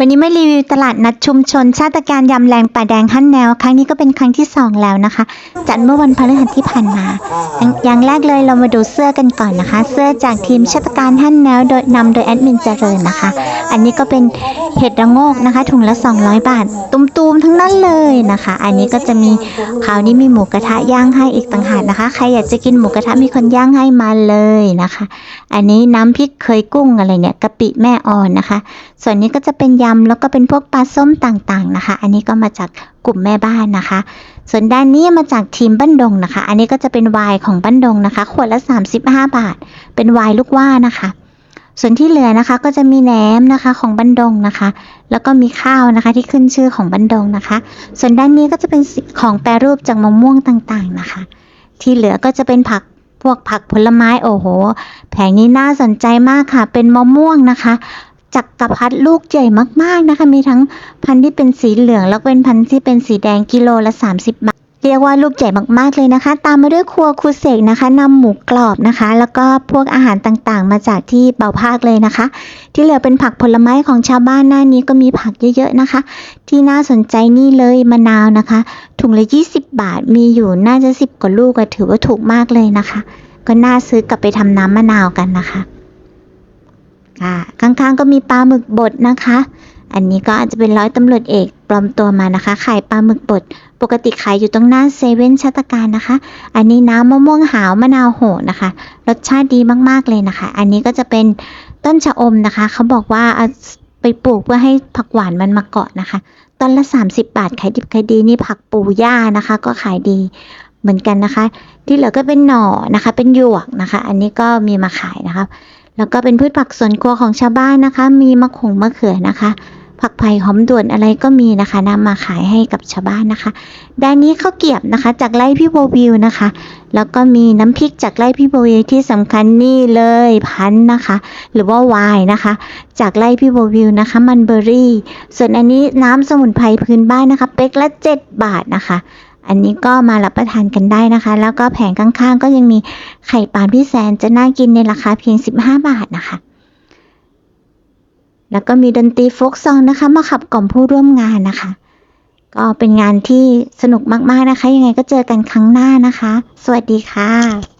วันนี้มารีวิวตลาดนัดชุมชน ชาติการยำแรงป่าแดงฮั่นแนว ครั้งนี้ก็เป็นครั้งที่สองแล้วนะคะ จัดเมื่อวันพฤหัสที่ผ่านมา อย่างแรกเลยเรามาดูเสื้อกันก่อนนะคะ เสื้อจากทีมชาติการฮั่นแนวโดยนำโดยแอดมินเจริญนะคะ อันนี้ก็เป็นเห็ดระโงกนะคะ ถุงละ 200 บาท ตุ้มๆทั้งนั้นเลยนะคะ อันนี้ก็จะมีคราวนี้มีหมูกระทะย่างให้อีกต่างหากนะคะ ใครอยากจะกินหมูกระทะมีคนย่างให้มาเลยนะคะ อันนี้น้ำพริกเคยกุ้งอะไรเนี่ยกะปิแม่อ่อนนะคะส่วนนี้ก็จะเป็นยำแล้วก็เป็นพวกปลาส้มต่างๆนะคะ อันนี้ก็มาจากกลุ่มแม่บ้านนะคะ ส่วนด้านนี้มาจากทีมบ้านดงนะคะ อันนี้ก็จะเป็นไวน์ของบ้านดงนะคะ ขวดละ 35 บาท เป็นไวน์ลูกว่านะคะ ส่วนที่เหลือนะคะก็จะมีแหนมนะคะของบ้นดงนะคะ แล้วก็มีข้าวนะคะที่ขึ้นชื่อของบ้นดงนะคะ ส่วนด้านนี้ก็จะเป็นของแปรรูปจากมะม่วงต่างๆนะคะ ที่เหลือก็จะเป็นผักพวกผักผลไม้โอ้โห แผงนี้น่าสนใจมากค่ะ เป็นมะม่วงนะคะ จักรพรรดิลูกใหญ่มากๆนะคะ มีทั้งพันธุ์ที่เป็นสีเหลือง แล้วเป็นพันธุ์ที่เป็นสีแดงกิโลละ 30 บาท เรียกว่าลูกใหญ่มากๆเลยนะคะ ตามมาด้วยครัวครูเสกนะคะนำหมูกรอบนะคะ แล้วก็พวกอาหารต่างๆ มาจากที่เบาภาคเลยนะคะ ที่เหลือเป็นผักผลไม้ของชาวบ้านหน้านี้ก็มีผักเยอะๆนะคะ ที่น่าสนใจนี่เลยมะนาวนะคะ ถุงละ 20 บาทมีอยู่น่าจะ 10 กว่าลูกถือว่าถูกมากเลยนะคะ ก็น่าซื้อกลับไปทำน้ำมะนาวกันนะคะ ค่ะข้างๆก็มีปลาหมึกบดนะคะ อันนี้ก็อาจจะเป็นร้อยตำรวจเอกปลอมตัวมานะคะ ขายปลาหมึกบด ปกติขายอยู่ตรงหน้าเซเว่นชาตการนะคะ อันนี้น้ำมะม่วงหาวมะนาวโหนะคะ รสชาติดีมากๆเลยนะคะ อันนี้ก็จะเป็นต้นชะอมนะคะ เขาบอกว่าเอาไปปลูกเพื่อให้ผักหวานมันมาเกาะนะคะ ต้นละ 30 บาทขายดิบขายดีนี่ผักปูหญ้านะคะ ก็ขายดีเหมือนกันนะคะ ที่เหลือก็เป็นหน่อนะคะ เป็นหยวกนะคะ อันนี้ก็มีมาขายนะคะ แล้วก็เป็นพืชผักสวนครัวของชาวบ้านนะคะ มีมะขงมะเขือนะคะ ผักไผ่หอมด่วนอะไรก็มีนะคะนำมาขายให้กับชาวบ้านนะคะด้านนี้ข้าวเกียบนะคะ จากไร่พี่โบวิวนะคะ แล้วก็มีน้ำพริกจากไร่พี่โบวิวที่สำคัญนี่เลยพันนะคะ หรือว่าวายนะคะ จากไร่พี่โบวิวนะคะ มันเบอรี่ ส่วนอันนี้น้ำสมุนไพรพื้นบ้านนะคะ เป๊กละ 7 บาทนะคะ อันนี้ก็มารับประทานกันได้นะคะ แล้วก็แผงข้างๆ ก็ยังมีไข่ปลาพี่แสนจะน่ากินในราคาเพียง 15 บาทนะคะ แล้วก็มีดนตรีโฟกซองนะคะ มาขับกล่อมผู้ร่วมงานนะคะ ก็เป็นงานที่สนุกมากๆนะคะ ยังไงก็เจอกันครั้งหน้านะคะ สวัสดีค่ะ